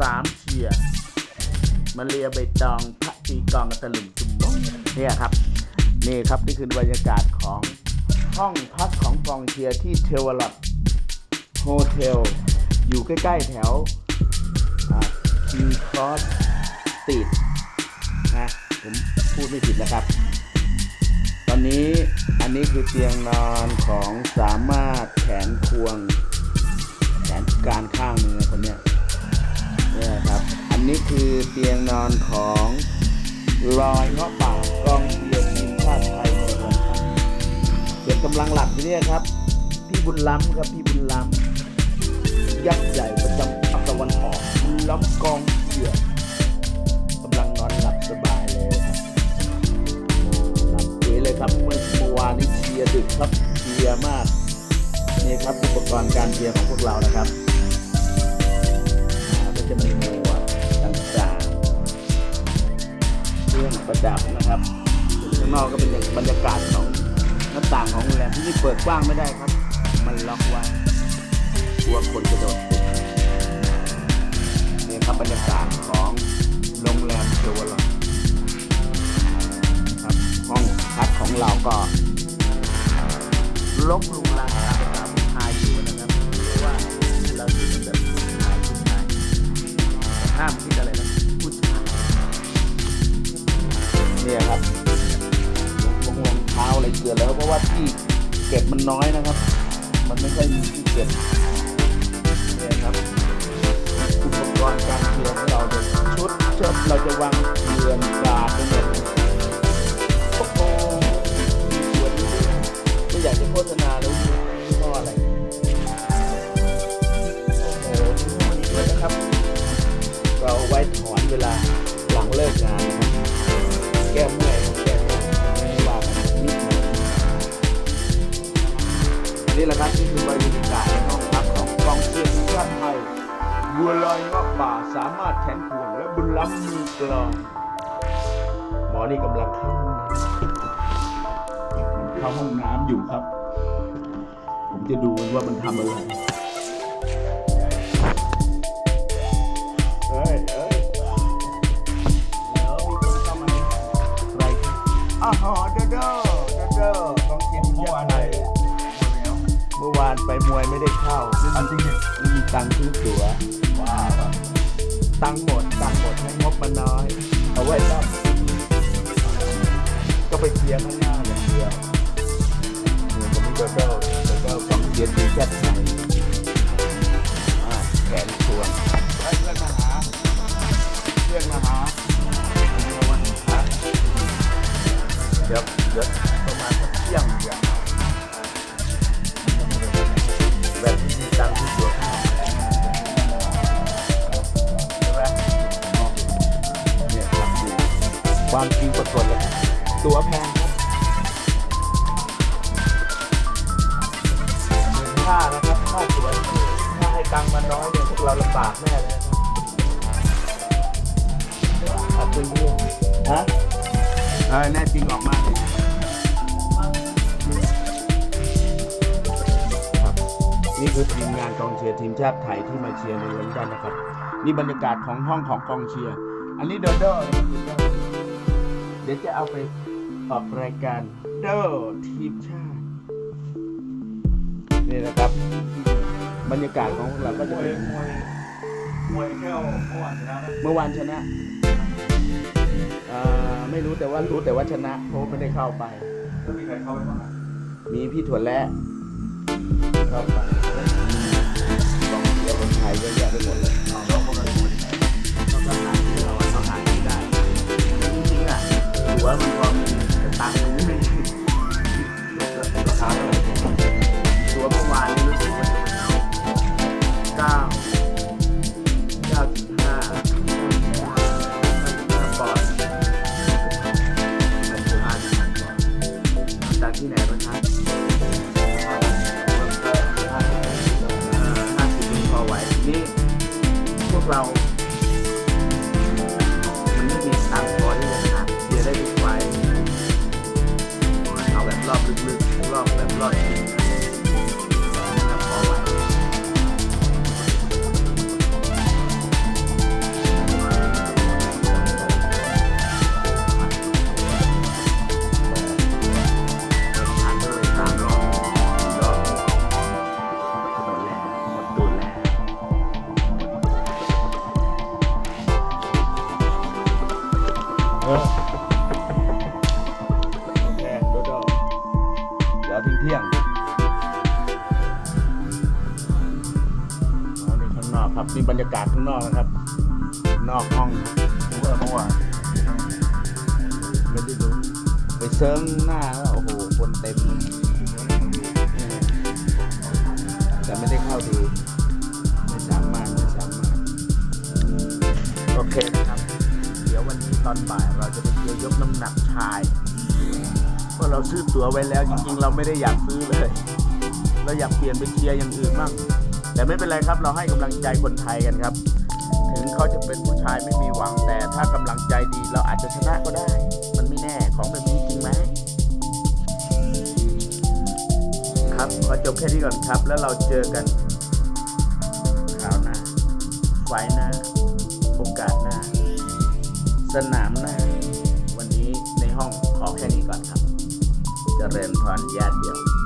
สามเชียร์มาเลียใบตองพระตีกองกระตะลึงจุมบงเนี่ยครับ นี่ครับนี่คือบรรยากาศของห้องพักของกองเชียร์ที่เทวลอดโฮเทล อยู่ใกล้ ๆ แถวคิงคอสตีดนะผมพูดไม่ผิดนะครับ ตอนนี้อันนี้คือเตียงนอนของสามารถแขนควง แขนการข้าง นี้คือเตียงนอนของลอยเงาะป่ากองเชียร์ทีมชาติไทยในวันครับเก็บกำลังหลับอยู่เนี่ยครับ พี่บุญล้ำครับพี่บุญล้ำยักษ์ใหญ่ประจำภาคตะวันออกบุญล้ำกองเชียร์กำลังนอนหลับสบายเลยครับหลับปุ๋ยเลยครับเมื่อเมื่อวานนี้เชียร์ดึกครับเชียร์มากนี่ครับอุปกรณ์การเชียร์ของพวกเรานะครับ ประดับนะครับข้างนอกก็เป็นบรรยากาศของหน้าต่างของโรงแรมที่นี่เปิดกว้างไม่ได้ครับ มันล็อกไว้กลัวคนกระโดดนี่ครับบรรยากาศของโรงแรมเทวลอนครับห้องพักของเราก็ลบลุงลัง เนี่ยครับรองรองเท้าอะไรเกลือแล้วเพราะว่าที่เก็บมันน้อยนะครับ มันไม่ค่อยมีที่เก็บเนี่ยครับอุปกรณ์การเรียนของเราเนี่ยชุดเชิดเราจะวางเรือกาดไปหมดโอ้โหสวยไม่อยากจะโฆษณาเลยยี่ห้ออะไรโอ้โหมันสวยนะครับ เราไว้ถอนเวลาหลังเลิกงานนะครับ ก้เมื่อยครับแก้เมื่อยไม่ว่ากันนิดหน่อยนี่แหละครับนี่คือบรรยากาศในห้องพักของกองเชียร์ทีมชาติไทยบัวลอยเงาะป่าสามารถแขนขวงและบุญล้ำมือกลองหมอนี่กำลังเข้าห้องน้ำเข้าห้องน้ำอยู่ครับ ผมจะดูว่ามันทำอะไร อ้าวเด้อเด้อเด้อเด้องกองเชียร์ทีมชาติไทยเมื่อวานไปมวยไม่ได้เข้าอันจริงเนี่ยไม่มีตังค์ซื้อตั๋วว้าวตังค์หมดตังค์หมดให้งบมันน้อย เอาไว้รอบก็ไปเคลียร์ข้างหน้าอย่างเดียวนี่ผมนี่เบอร์เกอร์เบอร์เกอร์ของเชียร์ทีมชาติไทยอ่าแขนชวน เดี๋ยวเดี๋ยวประมาณสักเที่ยงเดียวแบบที่มีตังค์ที่ตัวใช่ไหมเนี่ยครับดูความจริงปรากฏเลยตัวแพงครับหมื่นห้านะครับค่าตั๋วถ้าให้ตังค์มาน้อยเนี่ยพวกเราลำบากแน่เลยนะครับขอบคุณพี่ฮะ เออแน่จริงออกมาเลยครับ นี่คือทีมงานกองเชียร์ทีมชาติไทยที่มาเชียร์ในลอนดอนนะครับ นี่บรรยากาศของห้องของกองเชียร์ อันนี้โดโดนะครับเดี๋ยวจะเอาไปออกรายการโดทีมชาติ นี่นะครับ บรรยากาศของพวกเราก็มจะวยเป็นมวยมวยแก้วเมื่อวานชนะไหมเมื่อวานชนะอ่า ไม่รู้แต่ว่ารู้แต่ว่าชนะเพราะไม่ได้เข้าไป แล้วมีใครเข้าไปบ้างอะมีพี่ถั่วและเข้าไป ที่ไหนบ้างครับห้าสิบพอไหวทีนี้พวกเรา คโดโดเดี๋ยวทิ้งเที่ยงอ๋อนี่ข้างนอกครับนี่บรรยากาศข้างนอกนะครับ นอกห้องครับรู้ว่าเมื่อวานไม่ได้รู้ไปเซิร์งหน้าแล้วโอ้โห น้ำหนักชายเพราะเราซื้อตั๋วไว้แล้วจริงๆ เราไม่ได้อยากซื้อเลย เราอยากเปลี่ยนไปเชียร์อย่างอื่นบ้างแต่ไม่เป็นไรครับ เราให้กำลังใจคนไทยกันครับ ถึงเขาจะเป็นผู้ชายไม่มีหวังแต่ถ้ากำลังใจดีเราอาจจะชนะก็ได้ มันไม่แน่ของแบบนี้จริงไหมครับขอจบแค่นี้ก่อนครับ แล้วเราเจอกันคราวหน้าไฟล์หน้า โอกาสหน้า สนามหน้า รับเจริญพรญาติเดียว